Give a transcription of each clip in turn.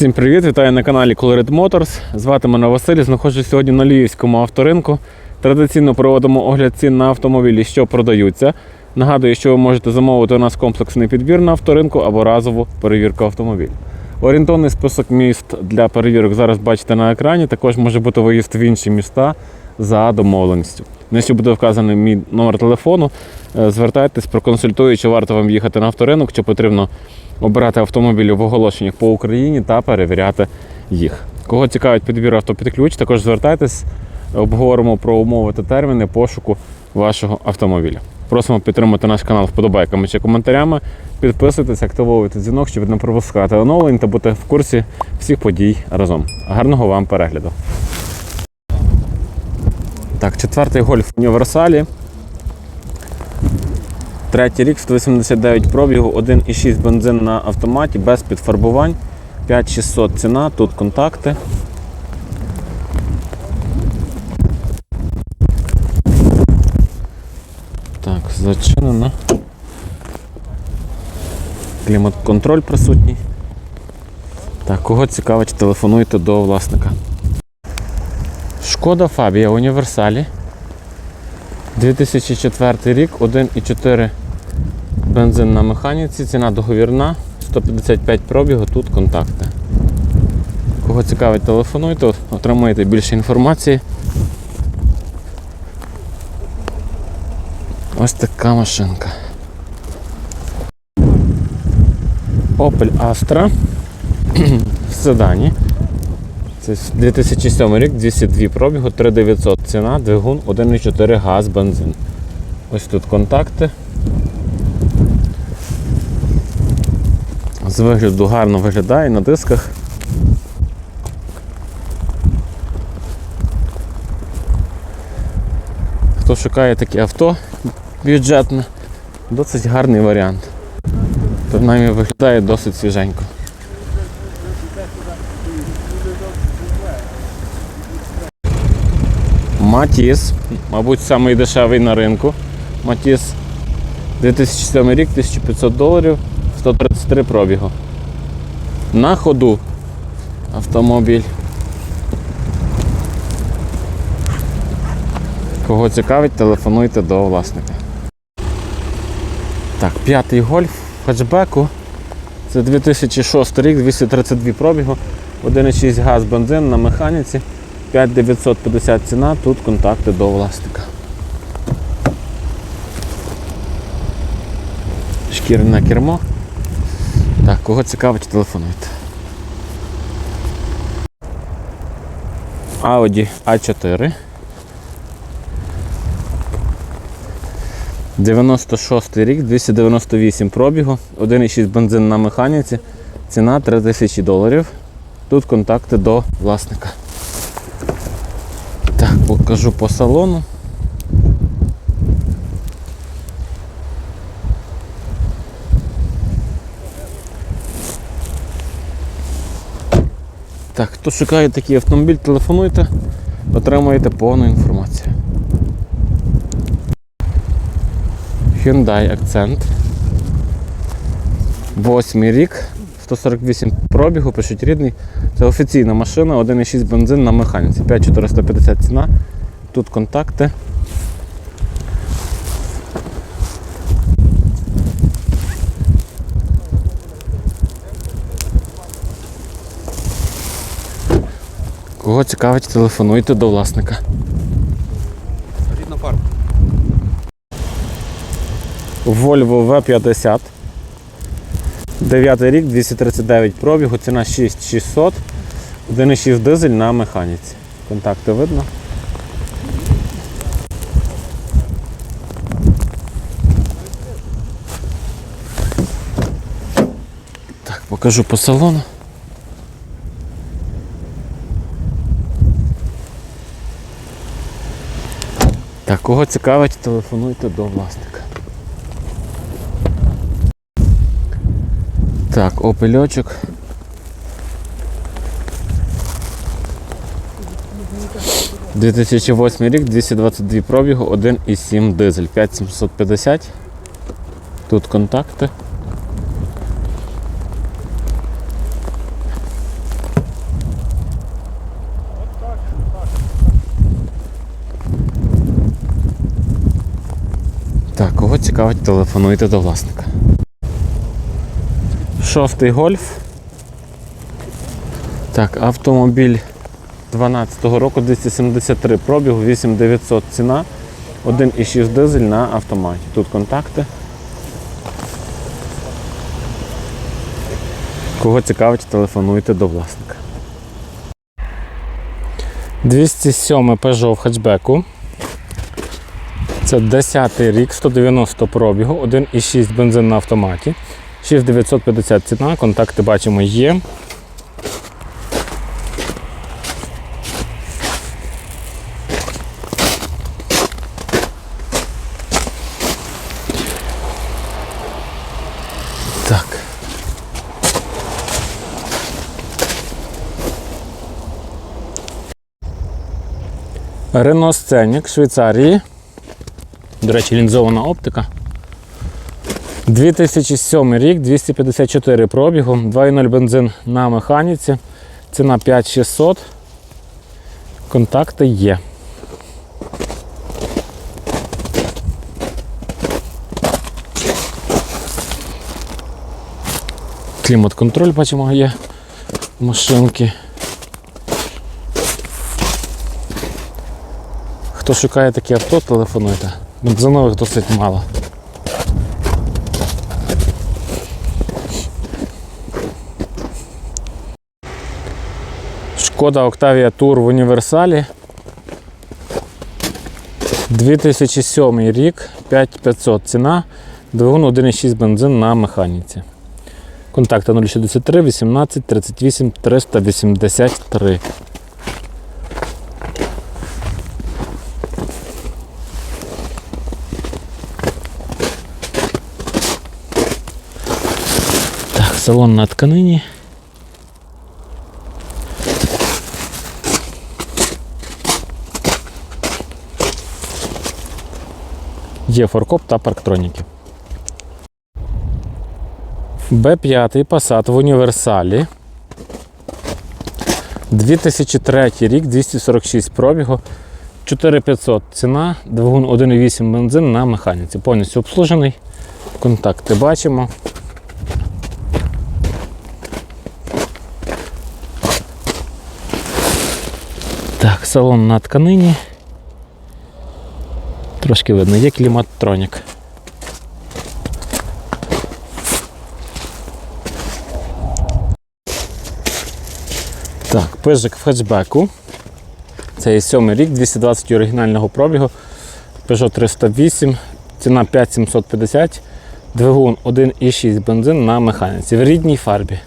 Всім привіт! Вітаю на каналі Colored Motors. Звати мене Василь. Знаходжусь сьогодні на Львівському авторинку. Традиційно проводимо огляд цін на автомобілі, що продаються. Нагадую, що ви можете замовити у нас комплексний підбір на авторинку або разову перевірку автомобіля. Орієнтовний список міст для перевірок зараз бачите на екрані. Також може бути виїзд в інші міста за домовленістю. Нижче буде вказаний мій номер телефону. Е, Звертайтесь, проконсультую, чи варто вам їхати на авторинок, чи потрібно обирати автомобілі в оголошеннях по Україні та перевіряти їх. Кого цікавить підбір автопідключ, також звертайтесь, обговоримо про умови та терміни пошуку вашого автомобіля. Просимо підтримати наш канал вподобайками чи коментарями. Підписуйтесь, активовуйте дзвінок, щоб не пропускати оновлень та бути в курсі всіх подій разом. Гарного вам перегляду! Так, четвертий гольф універсалі. Третій рік, 189 пробігу, 1,6 бензин на автоматі, без підфарбувань. 5600 ціна, тут контакти. Так, зачинено. Клімат-контроль присутній. Так, кого цікавить, телефонуйте до власника. Шкода Фабія універсалі. 2004 рік, 1,4 бензин на механіці, ціна договірна, 155 пробігу, тут контакти. Кого цікавить, телефонуйте, отримаєте більше інформації. Ось така машинка. Opel Astra в седані. Це 2007 рік, 202 пробігу, 3900 ціна, двигун 1,4 газ, бензин. Ось тут контакти. З вигляду гарно виглядає на дисках. Хто шукає таке авто бюджетне, досить гарний варіант. Принаймні виглядає досить свіженько. Матіс, мабуть, самий дешевий на ринку. Матіс 2007 рік, 1500 доларів, 133 пробігу. На ходу автомобіль. Кого цікавить, телефонуйте до власника. Так, п'ятий гольф хетчбеку. Це 2006 рік, 232 пробігу, 1,6 газ бензин на механіці. 5950 ціна, тут контакти до власника. Шкірне кермо. Так, кого цікавить, телефонуйте. Audi A4. 96 рік, 298 пробігу, 1,6 бензин на механіці, ціна 3000 доларів. Тут контакти до власника. Так, покажу по салону. Так, хто шукає такий автомобіль, телефонуйте, отримаєте повну інформацію. Hyundai Accent. Восьмий рік, 148 пробігу, пишуть рідний. Це офіційна машина, 1,6 бензин на механіці. 5450 ціна. Тут контакти. Кого цікавить, телефонуйте до власника. Рідна фарба. Volvo V50. 9 рік, 239 пробігу, ціна 6600, 1,6 дизель на механіці. Контакти видно. Так, покажу по салону. Так, кого цікавить, телефонуйте до власника. Так, опельочок. Дві 2008 рік, 222 пробігу, 1,7 дизель, 5750. Тут контакти. Так, кого цікавить, телефонуйте до власника. Шостий гольф. Так, автомобіль 12-го року 273 пробігу, 8900 ціна, 1,6 дизель на автоматі. Тут контакти. Кого цікавить, телефонуйте до власника. 207 Peugeot в хетчбеку. Це 10 рік, 190 пробігу, 1,6 бензин на автоматі. 6950 ціна, контакти бачимо є. Так. Renault Scenic Швейцарії. До речі, лінзована оптика. 2007 рік, 254 пробігу, 2.0 бензин на механіці. Ціна 5600. Контакти є. Клімат-контроль бачимо є машинки. Хто шукає таке авто, телефонуйте. Бензинових досить мало. Шкода Octavia Tour в універсалі. 2007 рік, 5500 ціна, двигун 1,6 бензин на механіці. Контакти 063 18 38 383. Так, салон на тканині. Є форкоп та парктроніки. Б5 Passat в універсалі. 2003 рік, 246 пробігу, 4500 ціна, двигун 1,8 бензин на механіці. Повністю обслужений. Контакти бачимо. Так, салон на тканині. Трошки видно, є кліматронік. Так, пижик в хетчбеку. Це є сьомий рік, 220 оригінального пробігу. Peugeot 308, ціна 5750, двигун 1,6 бензин на механіці в рідній фарбі.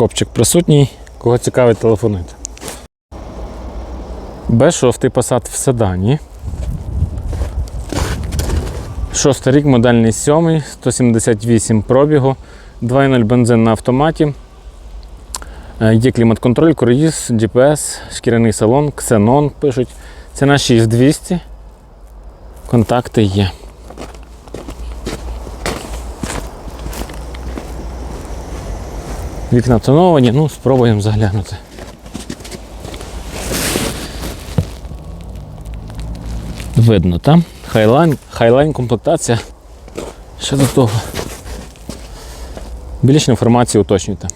Фуркопчик присутній. Кого цікавить, телефонуйте. Б6 Passat в седані. Шостий рік, модельний 7, 178 пробігу, 2.0 бензин на автоматі. Е, Є клімат-контроль, круїз, GPS, шкіряний салон, Xenon пишуть. Ціна 6200. Контакти є. Вікна тоновані, ну спробуємо заглянути. Видно там. Хайлайн, хайлайн комплектація. Ще до того. Більше інформації уточнюйте.